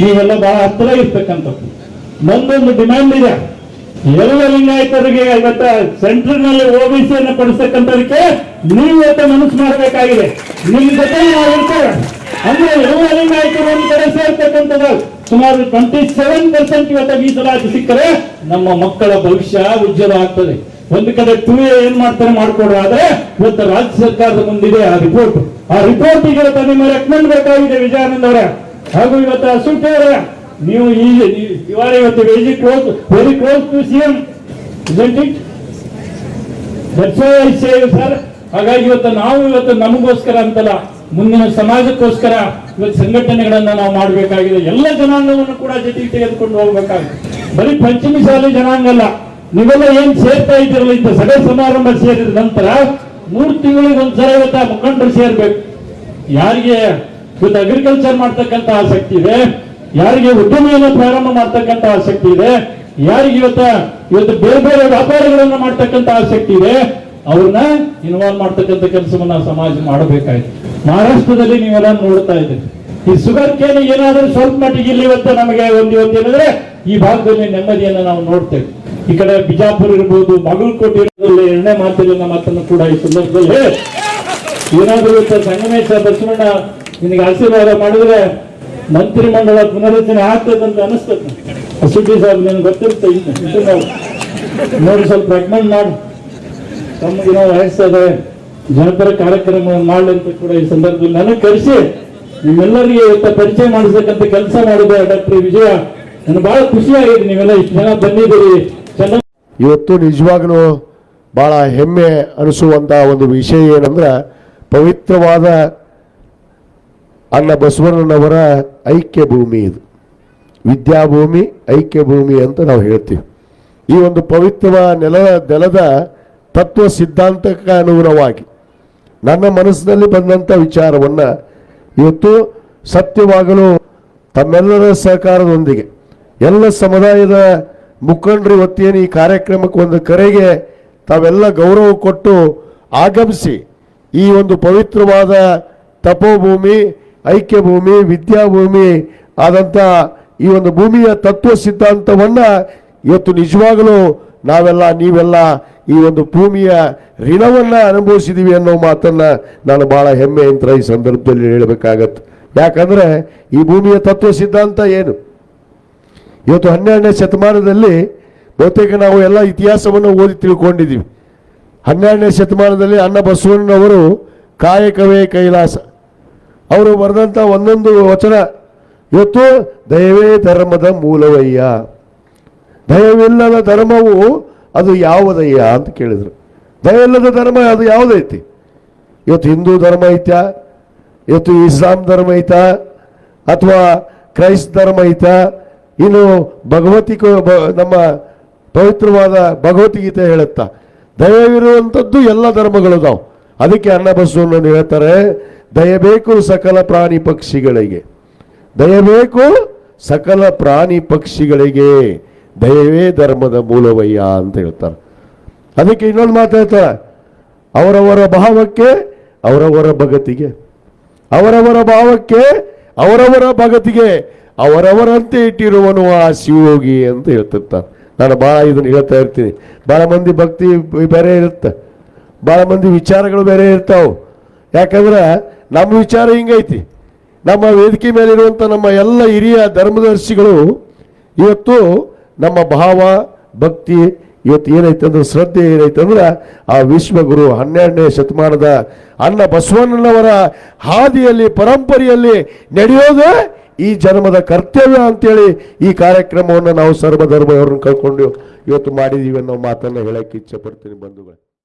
ನೀವೆಲ್ಲ ಬಹಳ ಹತ್ತಿರ ಇರ್ತಕ್ಕಂಥದ್ದು ನಂದೊಂದು ಡಿಮ್ಯಾಂಡ್ ಇದೆ. ಎಲ್ಲ ಲಿಂಗಾಯತರಿಗೆ ಇವತ್ತ ಸೆಂಟ್ರಲ್ನಲ್ಲಿ ಓಬಿಸಿಯನ್ನು ಕೊಡಿಸ್ತಕ್ಕಂಥದಕ್ಕೆ ನೀವು ಇವತ್ತ ಮನಸ್ಸು ಮಾಡಬೇಕಾಗಿದೆ. ನಿಮ್ ಜೊತೆ ನಾವು ಅಂದ್ರೆ ಎಲ್ಲ ಲಿಂಗಾಯತರು ಒಂದು ಕಡೆ ಸೇರ್ತಕ್ಕಂಥದ್ದು. ಸುಮಾರು ಟ್ವೆಂಟಿ ಸೆವೆನ್ ಪರ್ಸೆಂಟ್ ಇವತ್ತ ಮೀಸಲಾತಿ ಸಿಕ್ಕರೆ ನಮ್ಮ ಮಕ್ಕಳ ಭವಿಷ್ಯ ಉಜ್ವಲ ಆಗ್ತದೆ. ಒಂದು ಕಡೆ ಟೂ ಎ ಏನ್ ಮಾಡ್ತಾರೆ ಮಾಡ್ಕೊಡ್ರು ಆದ್ರೆ ಇವತ್ತು ರಾಜ್ಯ ಸರ್ಕಾರದ ಮುಂದಿದೆ ಆ ರಿಪೋರ್ಟ್ ಆ ರಿಪೋರ್ಟ್ ಈಗ ನಿಮ್ಮ ರೆಕಮೆಂಡ್ ಬೇಕಾಗಿದೆ ವಿಜಯಾನಂದ್ ಅವರೇ. ಹಾಗೂ ಇವತ್ತು ಅಶೋಕ್ ಅವರ ನೀವು ಈ ಆರ್ ಇವತ್ತು very close very close to C M it sir ಹಾಗಾಗಿ ಇವತ್ತು ನಾವು ಇವತ್ತು ನಮಗೋಸ್ಕರ ಅಂತಲ್ಲ, ಮುಂದಿನ ಸಮಾಜಕ್ಕೋಸ್ಕರ ಇವತ್ತು ಸಂಘಟನೆಗಳನ್ನ ನಾವು ಮಾಡಬೇಕಾಗಿದೆ. ಎಲ್ಲ ಜನಾಂಗವನ್ನು ಕೂಡ ಜೊತೆಗೆ ತೆಗೆದುಕೊಂಡು ಹೋಗ್ಬೇಕಾಗಿದೆ. ಬರೀ ಪಂಚಮಿ ಶಾಲೆ ಜನಾಂಗ ಅಲ್ಲ, ನೀವೆಲ್ಲ ಏನ್ ಸೇರ್ತಾ ಇದ್ದೀರಲ್ಲ ಇಂಥ ಸಭೆ ಸಮಾರಂಭ ಸೇರಿದ ನಂತರ ಮೂರು ತಿಂಗಳಿಗೆ ಒಂದ್ಸಲ ಇವತ್ತು ಮುಖಂಡರು ಸೇರ್ಬೇಕು. ಯಾರಿಗೆ ಇವತ್ತು ಅಗ್ರಿಕಲ್ಚರ್ ಮಾಡ್ತಕ್ಕಂತ ಆಸಕ್ತಿ ಇದೆ. ಯಾರಿಗೆ ಉದ್ಯಮಿಯನ್ನು ಪ್ರಾರಂಭ ಮಾಡ್ತಕ್ಕಂತ ಆಸಕ್ತಿ ಇದೆ. ಯಾರಿಗೆ ಇವತ್ತ ಇವತ್ತು ಬೇರೆ ಬೇರೆ ವ್ಯಾಪಾರಗಳನ್ನ ಮಾಡ್ತಕ್ಕಂತ ಆಸಕ್ತಿ ಇದೆ. ಅವ್ರನ್ನ ಇನ್ವಾಲ್ವ್ ಮಾಡ್ತಕ್ಕಂತ ಕೆಲಸವನ್ನ ಸಮಾಜ ಮಾಡಬೇಕಾಯ್ತು. ಮಹಾರಾಷ್ಟ್ರದಲ್ಲಿ ನೀವೆಲ್ಲ ನೋಡ್ತಾ ಇದ್ದೀರಿ. ಈ ಶುಗರ್ ಕೇನ್ ಏನಾದ್ರೂ ಸ್ವಲ್ಪ ಮಟ್ಟಿಗೆ ಇಲ್ಲಿ ಇವತ್ತು ನಮಗೆ ಒಂದು ಇವತ್ತು ಏನಂದ್ರೆ ಈ ಭಾಗದಲ್ಲಿ ನೆಮ್ಮದಿಯನ್ನು ನಾವು ನೋಡ್ತೇವೆ. ಈ ಕಡೆ ಬಿಜಾಪುರ ಇರ್ಬೋದು, ಬಾಗಲಕೋಟೆ ಇರೋದ್ರಲ್ಲಿ ಎರಡನೇ ಮಾತಿನ ಮಾತನ್ನು ಕೂಡ ಈ ಸಂದರ್ಭದಲ್ಲಿ ಏನಾದ್ರೂ ಇವತ್ತು ಸಂಗಮೇಶ ಬಸವಣ್ಣ ನಿನಗೆ ಆಶೀರ್ವಾದ ಮಾಡಿದ್ರೆ ಮಂತ್ರಿ ಮಂಡಲ ಪುನರಚನೆ ಆಗ್ತದಂತ ಅನಿಸ್ತದೆ. ಸುದ್ದಿ ಸಾಹೇಬ್ ನಿನಗೆ ಗೊತ್ತಿರುತ್ತೆ ನೋಡಿ, ಸ್ವಲ್ಪ ರೆಕಮೆಂಡ್ ಮಾಡಿ. ತಮಗೆ ನಾವು ವಯಸ್ಸದೆ ಜನಪರ ಕಾರ್ಯಕ್ರಮವನ್ನು ಮಾಡಲಿ ಅಂತ ಕೂಡ ಈ ಸಂದರ್ಭದಲ್ಲಿ ನನಗೆ ಕರೆಸಿ ನಿಮ್ಮೆಲ್ಲರಿಗೆ ಇವತ್ತ ಪರಿಚಯ ಮಾಡಿಸತಕ್ಕಂಥ ಕೆಲಸ ಮಾಡಿದೆ ಡಾಕ್ಟರ್ ವಿಜಯ. ನನಗೆ ಬಹಳ ಖುಷಿಯಾಗಿದೆ ನೀವೆಲ್ಲ ಇಷ್ಟು ಜನ ಬಂದಿದ್ದೀರಿ. ಇವತ್ತು ನಿಜವಾಗ್ಲೂ ಬಹಳ ಹೆಮ್ಮೆ ಅನಿಸುವಂಥ ಒಂದು ವಿಷಯ ಏನಂದ್ರೆ ಪವಿತ್ರವಾದ ಅಣ್ಣ ಬಸವಣ್ಣನವರ ಐಕ್ಯ ಭೂಮಿ ಇದು. ವಿದ್ಯಾಭೂಮಿ ಐಕ್ಯ ಭೂಮಿ ಅಂತ ನಾವು ಹೇಳ್ತೀವಿ. ಈ ಒಂದು ಪವಿತ್ರವಾದ ನೆಲ ನೆಲದ ತತ್ವ ಸಿದ್ಧಾಂತಕ್ಕೆ ಅನುಗುಣವಾಗಿ ನನ್ನ ಮನಸ್ಸಿನಲ್ಲಿ ಬಂದಂಥ ವಿಚಾರವನ್ನು ಇವತ್ತು ಸತ್ಯವಾಗಲು ತಮ್ಮೆಲ್ಲರ ಸಹಕಾರದೊಂದಿಗೆ ಎಲ್ಲ ಸಮುದಾಯದ ಮುಖಂಡರು ಇವತ್ತೇನು ಈ ಕಾರ್ಯಕ್ರಮಕ್ಕೆ ಒಂದು ಕರೆಗೆ ತಾವೆಲ್ಲ ಗೌರವ ಕೊಟ್ಟು ಆಗಮಿಸಿ ಈ ಒಂದು ಪವಿತ್ರವಾದ ತಪೋಭೂಮಿ ಐಕ್ಯ ಭೂಮಿ ವಿದ್ಯಾಭೂಮಿ ಆದಂಥ ಈ ಒಂದು ಭೂಮಿಯ ತತ್ವ ಸಿದ್ಧಾಂತವನ್ನ ಇವತ್ತು ನಿಜವಾಗಲೂ ನಾವೆಲ್ಲ, ನೀವೆಲ್ಲ ಈ ಒಂದು ಭೂಮಿಯ ಋಣವನ್ನ ಅನುಭವಿಸಿದೀವಿ ಅನ್ನೋ ಮಾತನ್ನ ನಾನು ಬಹಳ ಹೆಮ್ಮೆಯಿಂದ ಈ ಸಂದರ್ಭದಲ್ಲಿ ಹೇಳಬೇಕಾಗತ್ತೆ ಯಾಕಂದ್ರೆ ಈ ಭೂಮಿಯ ತತ್ವ ಸಿದ್ಧಾಂತ ಏನು? ಇವತ್ತು ಹನ್ನೆರಡನೇ ಶತಮಾನದಲ್ಲಿ ಬಹುತೇಕ ನಾವು ಎಲ್ಲ ಇತಿಹಾಸವನ್ನು ಓದಿ ತಿಳ್ಕೊಂಡಿದ್ದೀವಿ. ಹನ್ನೆರಡನೇ ಶತಮಾನದಲ್ಲಿ ಅನ್ನ ಬಸವಣ್ಣನವರು ಕಾಯಕವೇ ಕೈಲಾಸ ಅವರು ಬರೆದಂಥ ಒಂದೊಂದು ವಚನ. ಇವತ್ತು ದಯವೇ ಧರ್ಮದ ಮೂಲವಯ್ಯ. ದಯವಿಲ್ಲದ ಧರ್ಮವು ಅದು ಯಾವುದಯ್ಯ ಅಂತ ಕೇಳಿದರು. ದಯವಿಲ್ಲದ ಧರ್ಮ ಅದು ಯಾವುದೈತಿ? ಇವತ್ತು ಹಿಂದೂ ಧರ್ಮ ಐತ್ಯಾ ಇವತ್ತು ಇಸ್ಲಾಂ ಧರ್ಮ ಐತಾ? ಅಥವಾ ಕ್ರೈಸ್ತ ಧರ್ಮ ಐತಾ? ಇನ್ನು ಭಗವತಿ ನಮ್ಮ ಪವಿತ್ರವಾದ ಭಗವದ್ಗೀತೆ ಹೇಳುತ್ತಾ, ದಯವಿರುವಂಥದ್ದು ಎಲ್ಲ ಧರ್ಮಗಳದಾವು ಅದಕ್ಕೆ ಅನ್ನ ಬಸವಣ್ಣನು ಹೇಳ್ತಾರೆ ದಯಬೇಕು ಸಕಲ ಪ್ರಾಣಿ ಪಕ್ಷಿಗಳಿಗೆ. ದಯಬೇಕು ಸಕಲ ಪ್ರಾಣಿ ಪಕ್ಷಿಗಳಿಗೆ. ದಯವೇ ಧರ್ಮದ ಮೂಲವಯ್ಯ ಅಂತ ಹೇಳ್ತಾರೆ. ಅದಕ್ಕೆ ಇನ್ನೊಂದು ಮಾತು ಹೇಳ್ತಾರೆ. ಅವರವರ ಭಾವಕ್ಕೆ, ಅವರವರ ಭಗತಿಗೆ. ಅವರವರ ಭಾವಕ್ಕೆ, ಅವರವರ ಭಗತಿಗೆ, ಅವರವರಂತೆ ಇಟ್ಟಿರುವನು ಆ ಶಿವಯೋಗಿ ಅಂತ ಹೇಳ್ತಿರ್ತಾರೆ. ನಾನು ಭಾಳ ಇದನ್ನು ಹೇಳ್ತಾ ಇರ್ತೀನಿ. ಭಾಳ ಮಂದಿ ಭಕ್ತಿ ಬೇರೆ ಇರುತ್ತೆ. ಭಾಳ ಮಂದಿ ವಿಚಾರಗಳು ಬೇರೆ ಇರ್ತಾವೆ. ಯಾಕಂದ್ರೆ ನಮ್ಮ ವಿಚಾರ ಹಿಂಗೈತಿ. ನಮ್ಮ ವೇದಿಕೆ ಮೇಲಿರುವಂಥ ನಮ್ಮ ಎಲ್ಲ ಹಿರಿಯ ಧರ್ಮದರ್ಶಿಗಳು ಇವತ್ತು ನಮ್ಮ ಭಾವ, ಭಕ್ತಿ ಇವತ್ತು ಏನೈತೆ ಅಂದ್ರೆ, ಶ್ರದ್ಧೆ ಏನೈತೆ ಅಂದ್ರೆ, ಆ ವಿಶ್ವಗುರು ಹನ್ನೆರಡನೇ ಶತಮಾನದ ಅನ್ನ ಬಸವಣ್ಣನವರ ಹಾದಿಯಲ್ಲಿ, ಪರಂಪರೆಯಲ್ಲಿ ನಡೆಯೋದೇ ಈ ಜನ್ಮದ ಕರ್ತವ್ಯ ಅಂತೇಳಿ ಈ ಕಾರ್ಯಕ್ರಮವನ್ನು ನಾವು ಸರ್ವಧರ್ಮದವ್ರನ್ನ ಕಳ್ಕೊಂಡು ಇವತ್ತು ಮಾಡಿದ್ದೀವಿ ಅನ್ನೋ ಮಾತನ್ನು ಹೇಳಕ್ಕೆ ಇಚ್ಛೆ ಪಡ್ತೀನಿ ಬಂಧುಗಳು.